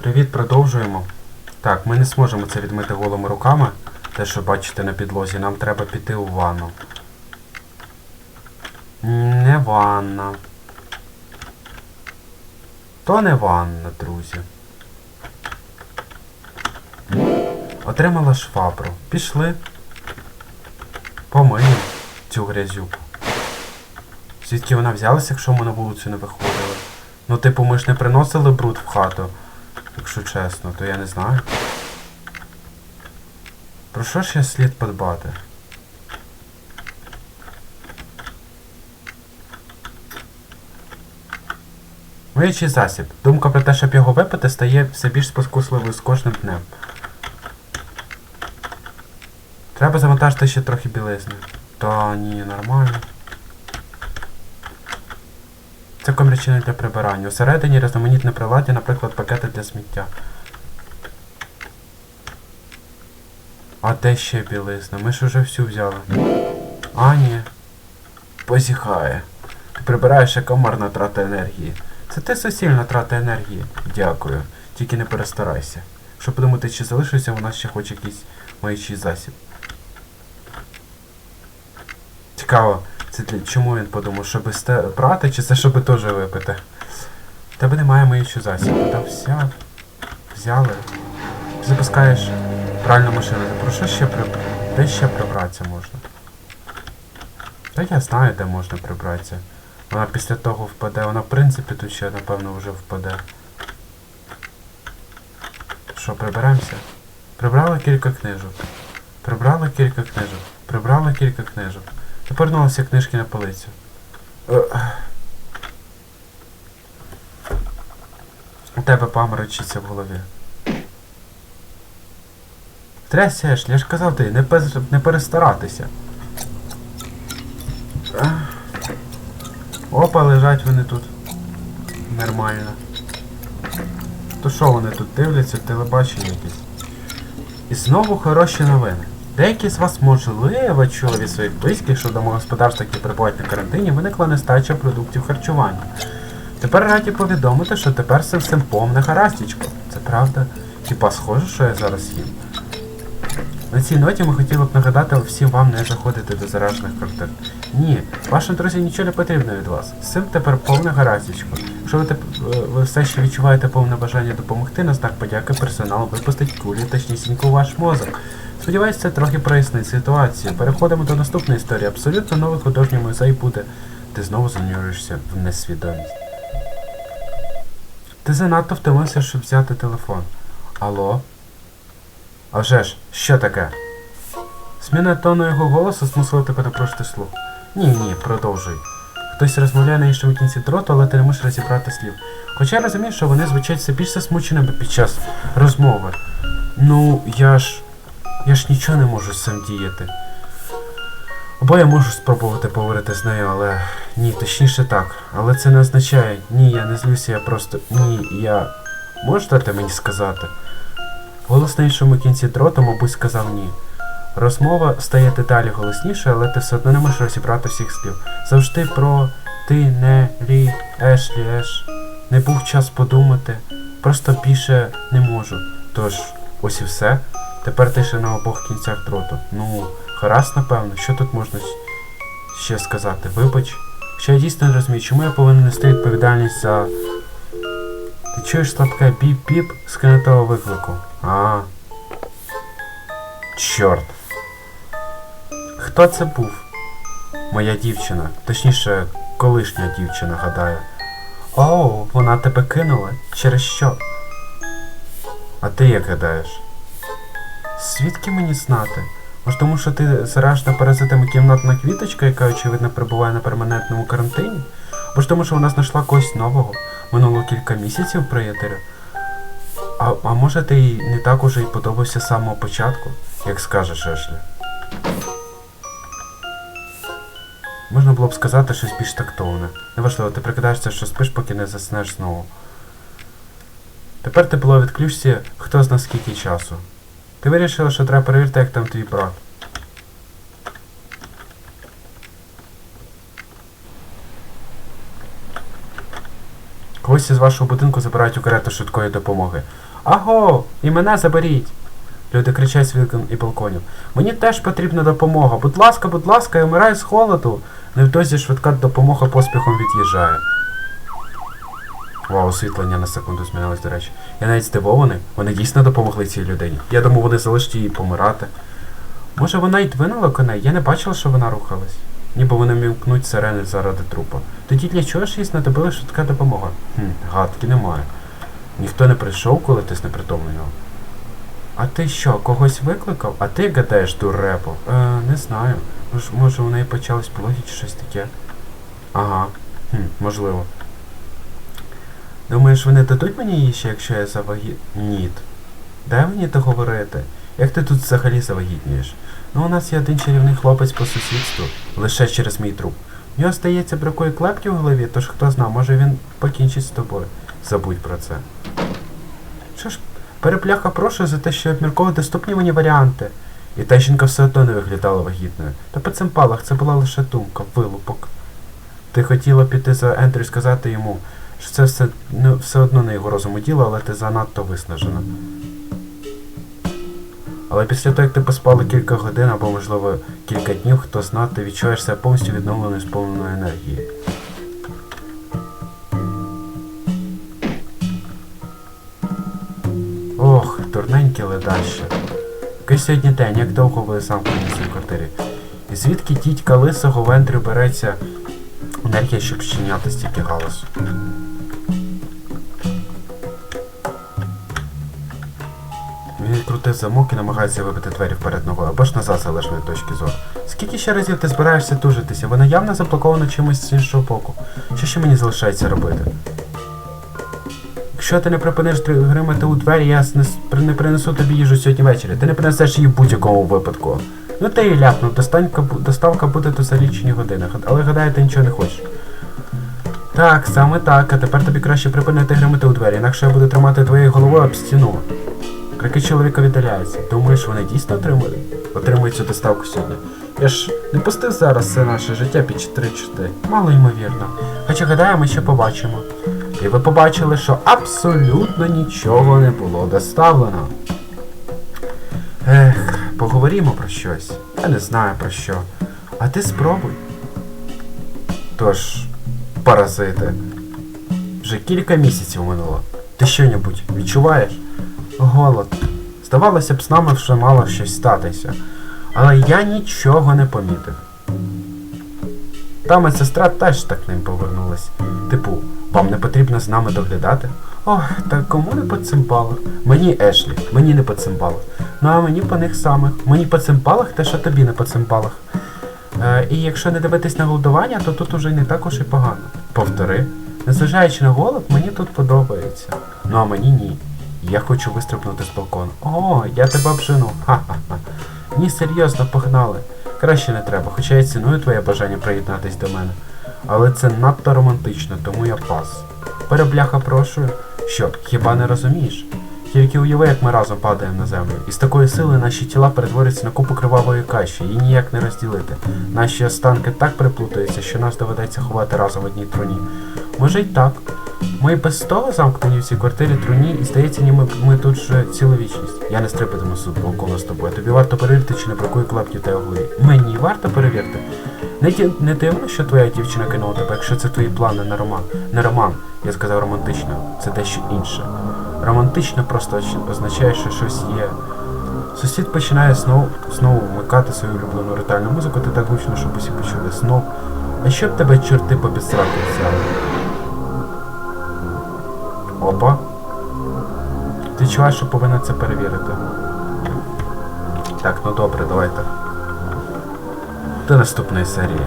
Привіт, продовжуємо. Так, ми не зможемо це відмити голими руками. Те, що бачите на підлозі, нам треба піти у ванну. Не ванна. То не ванна, друзі. Отримала швабру. Пішли. Помиємо цю грязюку. Звідки вона взялася, якщо ми на вулицю не виходили? Ну, типу, ми ж не приносили бруд в хату. Якщо чесно, то я не знаю. Про що ще слід подбати? Миючий засіб. Думка про те, щоб його випити, стає все більш спокусливою з кожним днем. Треба завантажити ще трохи білизни. Та ні, нормально. Це комірчина для прибирання. Усередині різноманітне приладдя, наприклад, пакети для сміття. А де ще білизна? Ми ж уже всю взяли. А, ні. Позіхає. Ти прибираєш яка марна трата енергії. Це ти суцільна трата енергії. Дякую. Тільки не перестарайся. Щоб подумати, чи залишився у нас ще хоч якийсь маючий засіб. Цікаво, це для чому він подумав, щоб сте... прати, чи це щоб теж випити? Тебе немає маючого засібу. Та взяв. Взяли. Запускаєш пральну машину. Про що ще приб... Де ще прибратися можна? Та я знаю, де можна прибратися. Вона після того впаде. Вона в принципі тут ще, напевно, вже впаде. Що, приберемося? Прибрала кілька книжок. Прибрала кілька книжок. Прибрала кілька книжок. Знову всі книжки на полицю. Е, У тебе паморочиться в голові. Трясеш, я ж казав ти, не, пез- не перестаратися. Опа, лежать вони тут. Нормально. То що вони тут дивляться, телебачення якесь? І знову хороші новини. Деякі з вас, можливо, чули від своїх близьких, що в домогосподарствах, які перебувають на карантині, виникла нестача продуктів харчування. Тепер раді повідомити, що тепер це всім повне гараздічко. Це правда? Хіба схоже, що я зараз їм? На цій ноті ми хотіли б нагадати всім вам не заходити до заражених квартир. Ні, вашим друзям нічого не потрібно від вас. З цим тепер повне гараздічко. Якщо ви, теп- е, ви все ще відчуваєте повне бажання допомогти, на знак подяки персонал випустить кулі точнісінько ваш мозок. Сподіваюсь, це трохи прояснить ситуацію. Переходимо до наступної історії. Абсолютно новий художній музей буде. Ти знову занурюєшся в несвідомість. Ти занадто втомився, щоб взяти телефон. Алло? А вже ж, що таке? Зміна тону його голосу змусила тебе напружити слух. Ні, ні, продовжуй. Хтось розмовляє на іншому кінці дроту, але ти не можеш розібрати слів. Хоча я розумію, що вони звучать все більш засмученими під час розмови. Ну, я ж. Я ж нічого не можу цим діяти. Або я можу спробувати поговорити з нею, але. Ні, точніше так. Але це не означає. Ні, я не злюся, я просто. Ні, я. Можете дати мені сказати? Голос на іншому кінці дроту, мабуть, сказав ні. Розмова стає дедалі голосніше, але ти все одно не можеш розібрати всіх слів. Завжди про ти, не, ешлі, еш. Не був час подумати. Просто більше не можу. Тож, ось і все. Тепер тиша на обох кінцях дроту. Ну, гаразд, напевно, що тут можна ще сказати? Вибач. Що я дійсно не розумію, чому я повинен нести відповідальність за. Ти чуєш слабке біп-біп з кинутого виклику? А. Чорт. Хто це був? Моя дівчина. Точніше, колишня дівчина, гадаю. О, вона тебе кинула? Через що? А ти як гадаєш? Звідки мені знати? Може тому, що ти заражена паразитами кімнатна квіточка, яка, очевидно, перебуває на перманентному карантині? Може тому, що вона знайшла когось нового? Минуло кілька місяців, приятелю? А, а може ти їй не так уже й подобався з самого початку, як скажеш, Ешлі? Можна було б сказати щось більш тактовне. Неважливо, ти прикидаєшся, що спиш, поки не заснеш знову. Тепер ти було відключся хто зна скільки часу. Ти вирішила, що треба перевірити, як там твій брат. Когось із вашого будинку забирають у карету швидкої допомоги. Аго, і мене заберіть. Люди кричать з вікон і балконів. Мені теж потрібна допомога. Будь ласка, будь ласка, я вмираю з холоду. Невдовзі швидка допомога поспіхом від'їжджає. Вау, освітлення на секунду змінилось, до речі. Я навіть здивований. Вони дійсно допомогли цій людині. Я думав, вони залишать її помирати. Може вона й двинула коней? Я не бачила, що вона рухалась. Ніби вони вімкнуть сирени заради трупа. Тоді для чого ж їй знадобилась швидка допомога? Хм, гадки немає. Ніхто не прийшов, коли ти знепритомленого. А ти що, когось викликав? А ти гадаєш, дурепо? Е, не знаю. Мож, може у неї почались пологи чи щось таке? Ага. Хм, можливо. Думаєш, вони дадуть мені її ще, якщо я завагіт... Ніт. Дай мені то говорити. Як ти тут взагалі завагітнієш? Ну, у нас є один чарівний хлопець по сусідству, лише через мій труп. В нього, здається, бракує клепки в голові, тож хто зна, може він покінчить з тобою. Забудь про це. Що ж, перепляха прошу за те, що обмірково доступні мені варіанти. І та жінка все одно не виглядала вагітною. Та по цим палах це була лише думка, вилупок. Ти хотіла піти за Ендрю і сказати йому, що це все, ну, все одно не його розуму діло, але ти занадто виснажена. Але після того, як ти поспала кілька годин або, можливо, кілька днів, хто зна, ти відчуваєш себе повністю відновленою сповненою енергії. Ох, дурненьке ледаще. Який сьогодні день, як довго ви замкнені в цій квартирі? І звідки дідька лисого в Ендрю береться енергія, щоб щиняти стільки галасу? Він відкрутив замок і намагається вибити двері вперед ногою, або ж назад залежної точки зору. Скільки ще разів ти збираєшся тужитися? Вона явно заблокована чимось з іншого боку. Що ще мені залишається робити? Якщо ти не припиниш гримати у двері, я не, принесу тобі їжу сьогодні ввечері. Ти не принесеш її в будь-якому випадку. Ну ти і ляпнув, доставка буде до за лічені години, але гадаю, ти нічого не хочеш. Так, саме так, а тепер тобі краще припинити гримати у двері, інакше я буду тримати твоєю головою об стіну. Крики чоловіка віддаляються. Думаєш, вони дійсно отримали? Отримують цю доставку сьогодні. Я ж не пустив зараз все наше життя під 4 чорти. Мало ймовірно. Хоча гадаю, ми ще побачимо. І ви побачили, що абсолютно нічого не було доставлено. Ех, поговоримо про щось. Я не знаю про що. А ти спробуй. Тож, паразити. Вже кілька місяців минуло. Ти що-небудь відчуваєш? Голод. Здавалося б, з нами вже мало щось статися. Але я нічого не помітив. Та медсестра теж так ним повернулась. Типу, вам не потрібно з нами доглядати? Ох, та кому не по цимбалах? Мені Ешлі, мені не по цимбалах. Ну а мені по них самих. Мені по цимбалах, те, що тобі не по цимбалах. Е, і якщо не дивитись на голодування, то тут уже не так уж і погано. Повтори. Незважаючи на голод, мені тут подобається. Ну а мені ні. Я хочу вистрибнути з балкону. О, я тебе обжену. Ха-ха-ха. Ні, серйозно, погнали. Краще не треба, хоча я ціную твоє бажання приєднатись до мене. Але це надто романтично, тому я пас. Перебляха прошую. Що, хіба не розумієш? Тільки уяви, як ми разом падаємо на землю. І з такої сили наші тіла перетворюються на купу кривавої каші, її ніяк не розділити. Наші останки так приплутаються, що нас доведеться ховати разом в одній труні. Може й так. Ми без того замкнені в цій квартирі труні, і здається, ніби ми тут вже цілу вічність. Я не стрибатиму з балкону з тобою. Тобі варто перевірити, чи не бракує клепків та голові. Мені варто перевірити. Не, ді- не дивно, що твоя дівчина кинула тебе, якщо це твої плани на роман. Не роман, я сказав романтично. Це дещо інше. Романтично просто означає, що щось є. Сусід починає знову, знову вмикати свою улюблену ритуальну музику, ти так гучно, щоб усі почули знов. А щоб тебе чорти по взяли? Опа. Ти чула, що повинна це перевірити. Так, ну добре, давайте. До наступної серії.